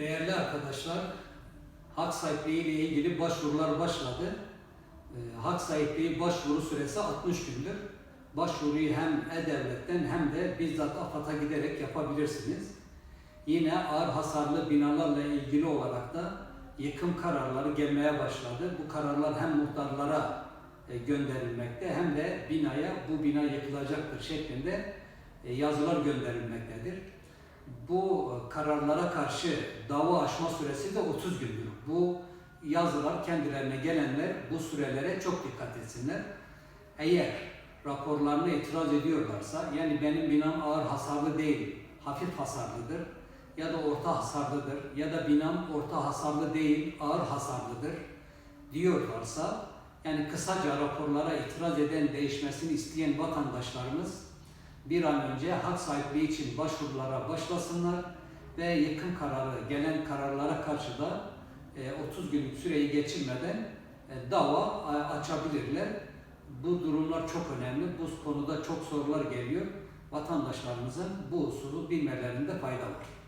Değerli arkadaşlar, hak sahipliği ile ilgili başvurular başladı. Ee, Hak sahipliği başvuru süresi 60 gündür. Başvuruyu hem E-Devlet'ten hem de bizzat AFAD'a giderek yapabilirsiniz. Yine ağır hasarlı binalarla ilgili olarak da yıkım kararları gelmeye başladı. Bu kararlar hem muhtarlara e, gönderilmekte hem de binaya bu bina yıkılacaktır şeklinde e, yazılar gönderilmektedir. Bu e, kararlara karşı dava açma süresi de 30 gündür. Bu yazılar kendilerine gelenler bu sürelere çok dikkat etsinler. Eğer raporlarına itiraz ediyorlarsa, yani benim binam ağır hasarlı değil, hafif hasarlıdır ya da orta hasarlıdır ya da binam orta hasarlı değil, ağır hasarlıdır diyorlarsa, yani kısaca raporlara itiraz eden, değişmesini isteyen vatandaşlarımız bir an önce hak sahipliği için başvurulara başlasınlar ve yıkım kararı, gelen kararlara karşı da e, 30 günlük süreyi geçirmeden e, dava açabilirler. Bu durumlar çok önemli. Bu konuda çok sorular geliyor. Vatandaşlarımızın bu usulu bilmelerinde fayda var.